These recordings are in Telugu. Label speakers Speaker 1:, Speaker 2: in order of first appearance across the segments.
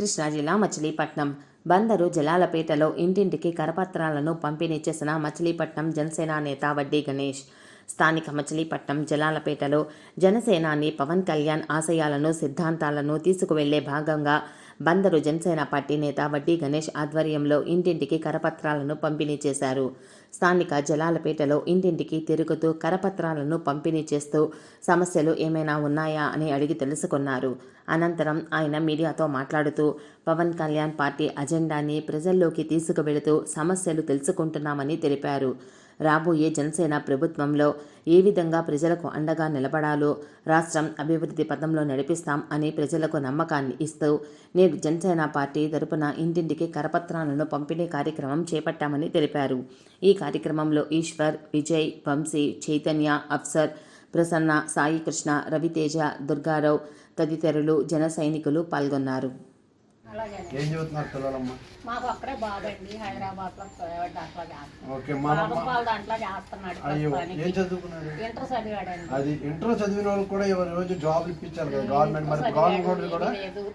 Speaker 1: కృష్ణా జిల్లా మచిలీపట్నం. బందరు జలాలపేటలో ఇంటింటికి కరపత్రాలను పంపిణీ చేసిన మచిలీపట్నం జనసేన నేత వడ్డీ గణేష్. స్థానిక మచిలీపట్నం జలాలపేటలో జనసేనాని పవన్ కళ్యాణ్ ఆశయాలను సిద్ధాంతాలను తీసుకువెళ్ళే భాగంగా బందరు జనసేన పార్టీ నేత వడ్డీ గణేష్ ఆధ్వర్యంలో ఇంటింటికి కరపత్రాలను పంపిణీ చేశారు. స్థానిక జలాలపేటలో ఇంటింటికి తిరుగుతూ కరపత్రాలను పంపిణీ చేస్తూ సమస్యలు ఏమైనా ఉన్నాయా అని అడిగి తెలుసుకున్నారు. అనంతరం ఆయన మీడియాతో మాట్లాడుతూ పవన్ కళ్యాణ్ పార్టీ అజెండాని ప్రజల్లోకి తీసుకువెళుతూ సమస్యలు తెలుసుకుంటున్నామని తెలిపారు. రాబోయే జనసేన ప్రభుత్వంలో ఏ విధంగా ప్రజలకు అండగా నిలబడాలో రాష్ట్రం అభివృద్ధి పథంలో నడిపిస్తాం అని ప్రజలకు నమ్మకాన్ని ఇస్తూ నేడు జనసేన పార్టీ తరపున ఇంటింటికి కరపత్రాలను పంపిణీ కార్యక్రమం చేపట్టామని తెలిపారు. ఈ కార్యక్రమంలో ఈశ్వర్ విజయ్ వంశీ చైతన్య అఫ్సర్ ప్రసన్న సాయి కృష్ణ రవితేజ దుర్గారావు తదితరులు జన సైనికులు పాల్గొన్నారు.
Speaker 2: ఏం చదువుతున్నారు పిల్లలమ్మ?
Speaker 3: మాకు అక్కడే బాబండి హైదరాబాద్లో దాంట్లో చేస్తున్నాడు దాంట్లో
Speaker 2: అయ్యో. ఏం చదువుకున్నారు?
Speaker 3: ఇంటర్ చదివాడండి.
Speaker 2: అది ఇంటర్ చదివిన వాళ్ళకి కూడా ఎవరి రోజు జాబ్లు ఇప్పించాలి కదా గవర్నమెంట్ మరి గవర్నమెంట్ కూడా.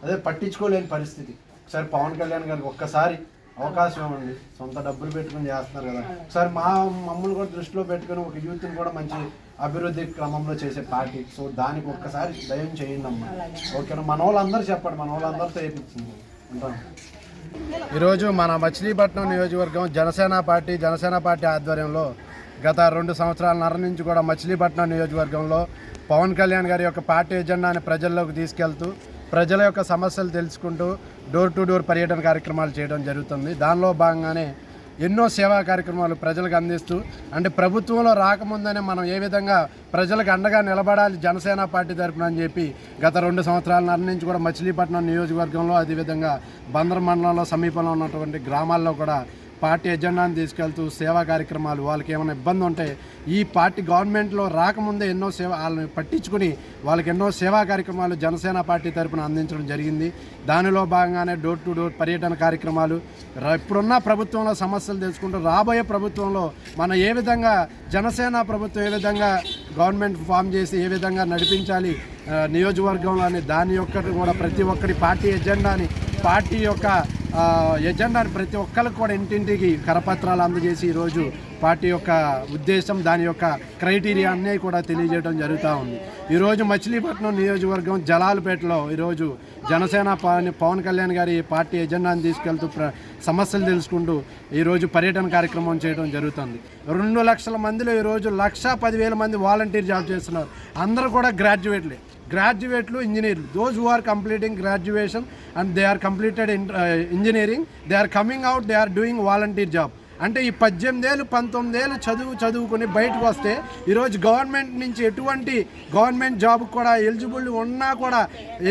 Speaker 2: అదే పట్టించుకోలేని పరిస్థితి. ఒకసారి పవన్ కళ్యాణ్ గారికి ఒక్కసారి అవకాశం ఇవ్వండి సొంత డబ్బులు పెట్టుకుని చేస్తున్నారు కదా. ఒకసారి మా మమ్మల్ని కూడా దృష్టిలో పెట్టుకుని ఒక యూత్ని కూడా మంచి అభివృద్ధి క్రమంలో చేసే పార్టీ. సో దానికి ఒక్కసారి దయం చేయండి అమ్మా. ఓకేనా? మన వాళ్ళందరూ చెప్పండి. మన వాళ్ళందరితో వేయించింది ఉంటాను. ఈరోజు మన మచిలీపట్నం నియోజకవర్గం జనసేన పార్టీ జనసేన పార్టీ ఆధ్వర్యంలో గత రెండు సంవత్సరాల నర నుంచి కూడా మచిలీపట్నం నియోజకవర్గంలో పవన్ కళ్యాణ్ గారి యొక్క పార్టీ ఎజెండాని ప్రజల్లోకి తీసుకెళ్తూ ప్రజల యొక్క సమస్యలు తెలుసుకుంటూ డోర్ టు డోర్ పర్యటన కార్యక్రమాలు చేయడం జరుగుతుంది. దానిలో భాగంగానే ఎన్నో సేవా కార్యక్రమాలు ప్రజలకు అందిస్తూ అంటే ప్రభుత్వంలో రాకముందనే మనం ఏ విధంగా ప్రజలకు అండగా నిలబడాలి జనసేన పార్టీ తరఫున అని చెప్పి గత రెండు సంవత్సరాల నుంచి కూడా మచిలీపట్నం నియోజకవర్గంలో అదేవిధంగా బందర్ మండలంలో సమీపంలో ఉన్నటువంటి గ్రామాల్లో కూడా పార్టీ ఎజెండాను తీసుకెళ్తూ సేవా కార్యక్రమాలు వాళ్ళకి ఏమైనా ఇబ్బంది ఉంటే ఈ పార్టీ గవర్నమెంట్లో రాకముందే ఎన్నో సేవ వాళ్ళని పట్టించుకుని వాళ్ళకి ఎన్నో సేవా కార్యక్రమాలు జనసేన పార్టీ తరఫున అందించడం జరిగింది. దానిలో భాగంగానే డోర్ టు డోర్ పర్యటన కార్యక్రమాలు. ఇప్పుడున్న ప్రభుత్వంలో సమస్యలు తెలుసుకుంటూ రాబోయే ప్రభుత్వంలో మనం ఏ విధంగా జనసేన ప్రభుత్వం ఏ విధంగా గవర్నమెంట్ ఫామ్ చేసి ఏ విధంగా నడిపించాలి నియోజకవర్గంలోని దాని యొక్క కూడా ప్రతి ఒక్కరి పార్టీ ఎజెండాని పార్టీ యొక్క ఎజెండాని ప్రతి ఒక్కరికి కూడా ఇంటింటికి కరపత్రాలు అందజేసి ఈరోజు పార్టీ యొక్క ఉద్దేశం దాని యొక్క క్రైటీరియా అన్నీ కూడా తెలియజేయడం జరుగుతూ ఉంది. ఈరోజు మచిలీపట్నం నియోజకవర్గం జలాలపేటలో ఈరోజు జనసేన పవన్ పవన్ కళ్యాణ్ గారి పార్టీ ఎజెండాని తీసుకెళ్తూ ప్ర సమస్యలు తెలుసుకుంటూ ఈరోజు పర్యటన కార్యక్రమం చేయడం జరుగుతుంది. రెండు లక్షల మందిలో ఈరోజు లక్ష పదివేల మంది వాలంటీర్ జాబ్ చేస్తున్నారు. అందరూ కూడా గ్రాడ్యుయేట్లే. గ్రాడ్యుయేట్లు ఇంజనీర్లు. Those who are completing graduation and they are completed engineering they are coming out they are doing volunteer job అంటే ఈ పద్దెనిమిదేళ్ళు పంతొమ్మిదేళ్ళు చదువు చదువుకుని బయటకు వస్తే ఈరోజు గవర్నమెంట్ నుంచి ఎటువంటి గవర్నమెంట్ జాబ్ కూడా ఎలిజిబుల్ ఉన్నా కూడా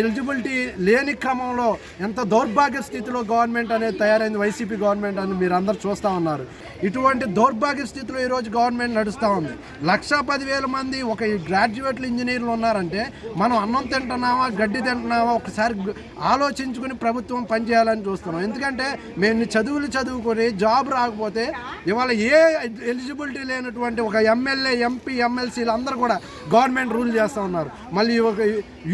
Speaker 2: ఎలిజిబిలిటీ లేని క్రమంలో ఎంత దౌర్భాగ్య స్థితిలో గవర్నమెంట్ అనేది తయారైంది వైసీపీ గవర్నమెంట్ అని మీరు అందరు చూస్తూ ఉన్నారు. ఇటువంటి దౌర్భాగ్య స్థితిలో ఈరోజు గవర్నమెంట్ నడుస్తూ ఉంది. లక్షా పదివేల మంది ఒక గ్రాడ్యుయేట్లు ఇంజనీర్లు ఉన్నారంటే మనం అన్నం తింటున్నామా గడ్డి తింటున్నామా ఒకసారి ఆలోచించుకుని ప్రభుత్వం పనిచేయాలని చూస్తున్నాం. ఎందుకంటే మేము చదువులు చదువుకొని జాబ్ రాకపోతే ఇవాళ ఏ ఎలిజిబిలిటీ లేనటువంటి ఒక ఎమ్మెల్యే ఎంపీ ఎమ్మెల్సీలు అందరూ కూడా గవర్నమెంట్ రూల్ చేస్తూ ఉన్నారు. మళ్ళీ ఒక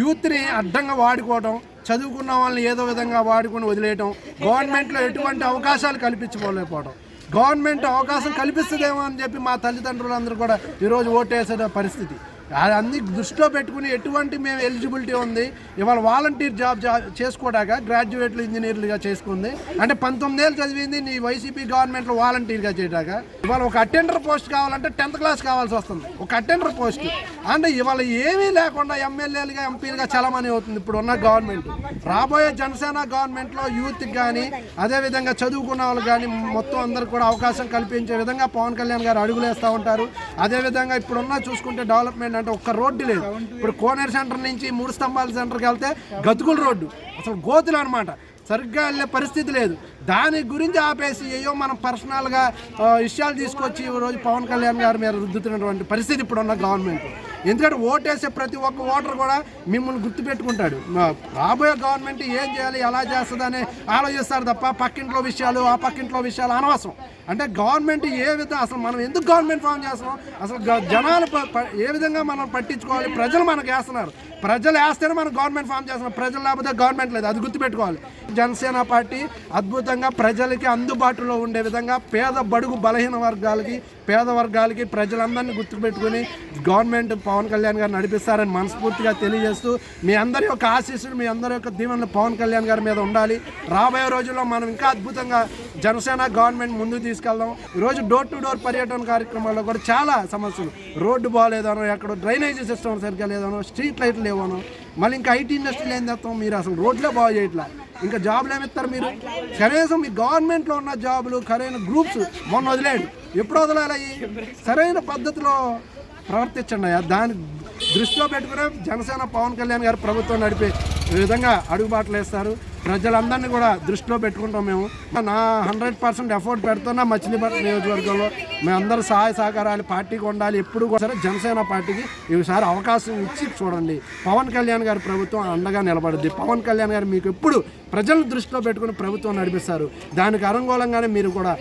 Speaker 2: యూత్ని అడ్డంగా వాడుకోవడం చదువుకున్న వాళ్ళని ఏదో విధంగా వాడుకొని వదిలేయటం గవర్నమెంట్లో ఎటువంటి అవకాశాలు కల్పించుకోలేకపోవడం గవర్నమెంట్ అవకాశం కల్పిస్తుందేమో అని చెప్పి మా తల్లిదండ్రులందరూ కూడా ఈరోజు ఓటేసే పరిస్థితి. అన్ని దృష్టిలో పెట్టుకుని ఎటువంటి మేము ఎలిజిబిలిటీ ఉంది ఇవాళ వాలంటీర్ జాబ్ జా- చేసుకోవడాక గ్రాడ్యుయేట్లు ఇంజనీర్లుగా చేసుకుంది. అంటే పంతొమ్మిదేళ్ళు చదివింది నీ వైసీపీ గవర్నమెంట్లో వాలంటీర్గా చేయడాక. ఇవాళ ఒక అటెండర్ పోస్ట్ కావాలంటే టెన్త్ క్లాస్ కావాల్సి వస్తుంది ఒక అటెండర్ పోస్ట్. అంటే ఇవాళ ఏమీ లేకుండా ఎమ్మెల్యేలుగా ఎంపీలుగా చలమని అవుతుంది ఇప్పుడు ఉన్న గవర్నమెంట్. రాబోయే జనసేన గవర్నమెంట్లో యూత్కి కానీ అదేవిధంగా చదువుకున్న వాళ్ళు కానీ మొత్తం అందరు కూడా అవకాశం కల్పించే విధంగా పవన్ కళ్యాణ్ గారు అడుగులేస్తూ ఉంటారు. అదేవిధంగా ఇప్పుడున్న చూసుకుంటే డెవలప్మెంట్ అంటే ఒక్క రోడ్డు లేదు. ఇప్పుడు కోనేరు సెంటర్ నుంచి మూడు స్తంభాల సెంటర్కి వెళ్తే గతుకుల రోడ్డు. అసలు గోతులు అనమాట సరిగ్గా వెళ్ళే పరిస్థితి లేదు. దాని గురించి ఆపేసి అయ్యో మనం పర్సనల్గా విషయాలు తీసుకొచ్చి ఈరోజు రోజు పవన్ కళ్యాణ్ గారి మీద రుద్దుతున్నటువంటి పరిస్థితి ఇప్పుడున్న గవర్నమెంట్. ఎందుకంటే ఓటేసే ప్రతి ఒక్క ఓటర్ కూడా మిమ్మల్ని గుర్తుపెట్టుకుంటాడు. రాబోయే గవర్నమెంట్ ఏం చేయాలి ఎలా చేస్తుందని ఆలోచిస్తారు తప్ప పక్కింట్లో విషయాలు ఆ పక్కింట్లో విషయాలు అనవసరం. అంటే గవర్నమెంట్ ఏ విధంగా అసలు మనం ఎందుకు గవర్నమెంట్ ఫామ్ చేస్తున్నాం? అసలు జనాలు ఏ విధంగా మనం పట్టించుకోవాలి? ప్రజలు మనకు వేస్తున్నారు. ప్రజలు వేస్తేనే మనం గవర్నమెంట్ ఫామ్ చేస్తున్నాం ప్రజలు లేకపోతే గవర్నమెంట్ లేదు. అది గుర్తుపెట్టుకోవాలి. జనసేన పార్టీ అద్భుతంగా ప్రజలకి అందుబాటులో ఉండే విధంగా పేద బడుగు బలహీన వర్గాలకి పేద వర్గాలకి ప్రజలందరినీ గుర్తుపెట్టుకుని గవర్నమెంట్ పవన్ కళ్యాణ్ గారు నడిపిస్తారని మనస్ఫూర్తిగా తెలియజేస్తూ మీ అందరి యొక్క ఆశీస్సులు మీ అందరి యొక్క దీవెనలు పవన్ కళ్యాణ్ గారి మీద ఉండాలి. రాబోయే రోజుల్లో మనం ఇంకా అద్భుతంగా జనసేన గవర్నమెంట్ ముందుకు తీసుకెళ్దాం. ఈరోజు డోర్ టు డోర్ పర్యటన కార్యక్రమాల్లో కూడా చాలా సమస్యలు. రోడ్డు బాగాలేదనో ఎక్కడ డ్రైనేజీ సిస్టమ్ సరిగ్గా లేదనో స్ట్రీట్ లైట్లు లేవనో మళ్ళీ ఇంకా ఐటీ ఇండస్ట్రీలు ఏం చేస్తాం మీరు అసలు రోడ్లే బాగు చేయట్లా. ఇంకా జాబులు ఏమిస్తారు మీరు? కనీసం మీ గవర్నమెంట్లో ఉన్న జాబులు సరైన గ్రూప్స్ మొన్న వదిలేడు ఎప్పుడు వదలాలి సరైన పద్ధతిలో ప్రవర్తించండి అయ్యా. దాని దృష్టిలో పెట్టుకునే జనసేన పవన్ కళ్యాణ్ గారు ప్రభుత్వం నడిపే విధంగా అడుగుబాట్లు వేస్తారు. ప్రజలందరినీ కూడా దృష్టిలో పెట్టుకుంటాం మేము. నా హండ్రెడ్ పర్సెంట్ ఎఫర్ట్ పెడుతున్నా మచిలీపట్నం నియోజకవర్గంలో. మేమందరూ సహాయ సహకారాలు పార్టీకి ఉండాలి ఎప్పుడు కూడా సరే జనసేన పార్టీకి ఈసారి అవకాశం ఇచ్చి చూడండి. పవన్ కళ్యాణ్ గారి ప్రభుత్వం అండగా నిలబడుద్ది. పవన్ కళ్యాణ్ గారు మీకు ఎప్పుడు ప్రజలను దృష్టిలో పెట్టుకుని ప్రభుత్వం నడిపిస్తారు. దానికి అనుకూలంగానే మీరు కూడా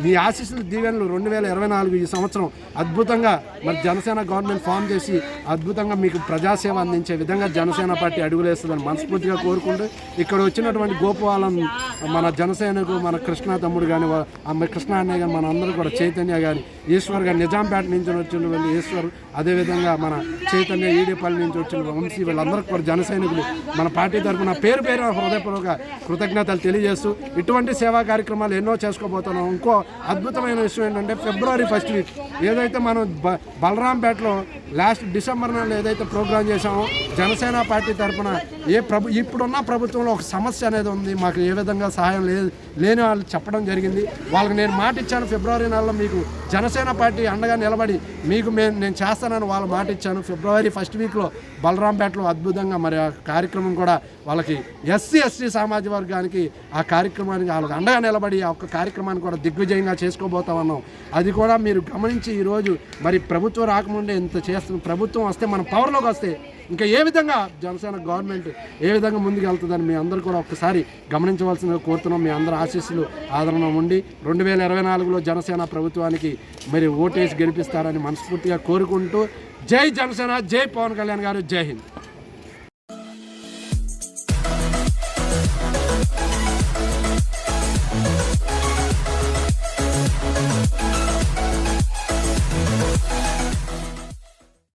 Speaker 2: మీ- ఆశీస్సులు దీవెనలు రెండు వేల ఇరవై నాలుగు ఈ సంవత్సరం అద్భుతంగా మరి జనసేన గవర్నమెంట్ ఫామ్ చేసి అద్భుతంగా మీకు ప్రజాసేవ అందించే విధంగా జనసేన పార్టీ అడుగులేస్తుందని మనస్ఫూర్తిగా కోరుకుంటూ ఇక్కడ వచ్చినటువంటి గోపాలం మన జనసేనకు మన కృష్ణ తమ్ముడు కానీ అమ్మ కృష్ణ అన్నయ్య కానీ మన అందరూ కూడా చైతన్య కానీ ఈశ్వర్ గారు నిజాంపేట నుంచి వచ్చినటువంటి ఈశ్వర్ అదేవిధంగా మన చైతన్య ఈడేపల్లి నుంచి వచ్చిన వంశీ వీళ్ళందరికీ కూడా జన సైనికులు. మన పార్టీ తరఫున పేరు పేరు హృదయపూర్వక కృతజ్ఞతలు తెలియజేస్తూ ఇటువంటి సేవా కార్యక్రమాలు ఎన్నో చేసుకోబోతున్నాం. ఇంకో అద్భుతమైన విషయం ఏంటంటే ఫిబ్రవరి ఫస్ట్ వీక్ ఏదైతే మనం బ బలరాంపేటలో లాస్ట్ డిసెంబర్ నెలలో ఏదైతే ప్రోగ్రామ్ చేశామో జనసేన పార్టీ తరఫున ఏ ప్రభు ఇప్పుడున్న ప్రభుత్వంలో ఒక సమస్య అనేది ఉంది మాకు ఏ విధంగా సహాయం లేదు లేని వాళ్ళు చెప్పడం జరిగింది. వాళ్ళకి నేను మాట ఇచ్చాను ఫిబ్రవరి నెలలో మీకు జనసేన పార్టీ అండగా నిలబడి మీకు మేము నేను చేస్తానని వాళ్ళ మాట ఇచ్చాను. ఫిబ్రవరి ఫస్ట్ వీక్లో బలరాంపేటలో అద్భుతంగా మరి ఆ కార్యక్రమం కూడా వాళ్ళకి ఎస్సీ ఎస్టీ సామాజిక వర్గానికి ఆ కార్యక్రమానికి వాళ్ళకి అండగా నిలబడి ఆ ఒక్క కార్యక్రమాన్ని కూడా దిగ్విజయంగా చేసుకోబోతామన్నాం. అది కూడా మీరు గమనించి ఈరోజు మరి ప్రభుత్వం రాకముందే ఇంత చేస్తున్న ప్రభుత్వం వస్తే మన పవర్లోకి వస్తే ఇంకా ఏ విధంగా జనసేన గవర్నమెంట్ ఏ విధంగా ముందుకు వెళ్తుందని మీ అందరూ కూడా ఒక్కసారి గమనించవలసిందిగా కోరుతున్నాం. మీ అందరి ఆశీస్సులు ఆదరణ ఉండి రెండు వేల ఇరవై నాలుగులో జనసేన ప్రభుత్వానికి మరి ఓటేసి గెలిపిస్తారని మనస్ఫూర్తిగా కోరుకుంటూ జై జనసేన జై పవన్ కళ్యాణ్ గారు జై హింద్.